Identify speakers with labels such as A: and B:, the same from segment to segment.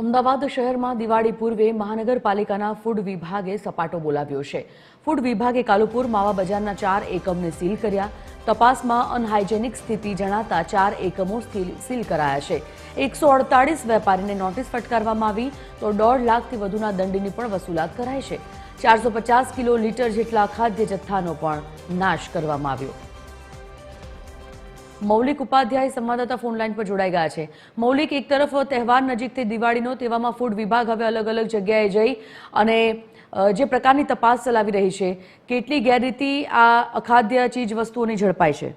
A: અમદાવાદ શહેરમાં દિવાળી પૂર્વે મહાનગરપાલિકાના ફૂડ વિભાગે સપાટો બોલાવ્યો છે. ફૂડ વિભાગે કાલુપુર માવા બજારના ચાર એકમને સીલ કર્યા. તપાસમાં અનહાઇજેનિક સ્થિતિ જણાતા ચાર એકમો સીલ કરાયા છે. એકસો અડતાળીસ વેપારીને નોટિસ ફટકારવામાં આવી તો દોઢ લાખથી વધુના દંડની પણ વસૂલાત કરાઈ છે. ચારસો પચાસ કિલો લીટર જેટલા ખાદ્ય જથ્થાનો પણ નાશ કરવામાં આવ્યો. મૌલિક ઉપાધ્યાય સંવાદદાતા ફોન લાઈન પર જોડાઈ ગયા છે. મૌલિક, એક તરફ તહેવાર નજીકથી દિવાળીનો, તેવામાં ફૂડ વિભાગ હવે અલગ અલગ જગ્યાએ જઈ અને જે પ્રકારની તપાસ ચલાવી રહી છે, કેટલી ગેરરીતિ આ અખાદ્ય ચીજ વસ્તુઓની ઝડપાઈ છે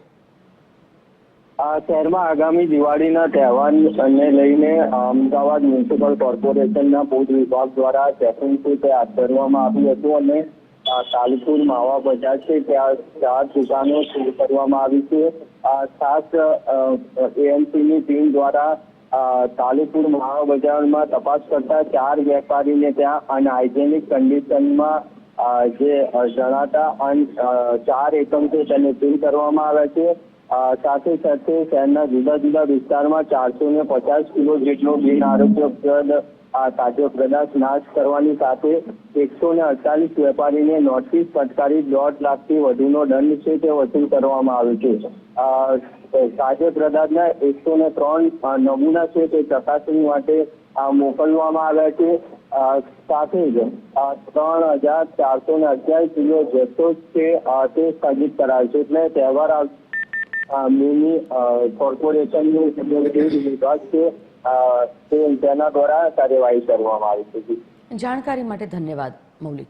B: શહેરમાં આગામી દિવાળીના તહેવારને લઈને અમદાવાદ મ્યુનિસિપલ કોર્પોરેશનના ફૂડ વિભાગ દ્વારા ચેકિંગ હાથ ધરવામાં આવ્યું હતું અને તાલપુર માવા બજાર છે ત્યાં ચાર દુકાનો શરૂ કરવામાં આવી છે. ખાસ એએમસીની ટીમ દ્વારા અ, તાલુપુર માવા બજારમાં તપાસ કરતા ચાર વેપારીને ત્યાં અનહાઇજેનિક કન્ડિશનમાં જે જણાતા અન ચાર એકમ છે તેને સીલ કરવામાં આવ્યા છે. સાથે સાથે શહેરના જુદા જુદા વિસ્તારમાં ચારસો ને પચાસ કિલો જેટલો બિન આરોગ્યપ્રદ આ તાજો પ્રદાશ નાશ કરવાની સાથે એકસો ને અડતાલીસ વેપારીને નોટિસ ફટકારી દોઢ લાખથી વધુનો દંડ છે તે વસૂલ કરવામાં આવ્યો છે. તાજો પ્રદાશના એકસો ને ત્રણ નમૂના છે તે ચકાસણી માટે મોકલવામાં આવ્યા છે. સાથે જ ત્રણ હજાર ચારસો ને અગિયાર કિલો જથ્થો છે તે સ્થગિત કરાયો છે. એટલે તહેવાર મિની કોર્પોરેશનનું વિભાગ છે તેના દ્વારા કાર્યવાહી કરવામાં આવી છે.
A: જાણકારી માટે ધન્યવાદ મૌલિક.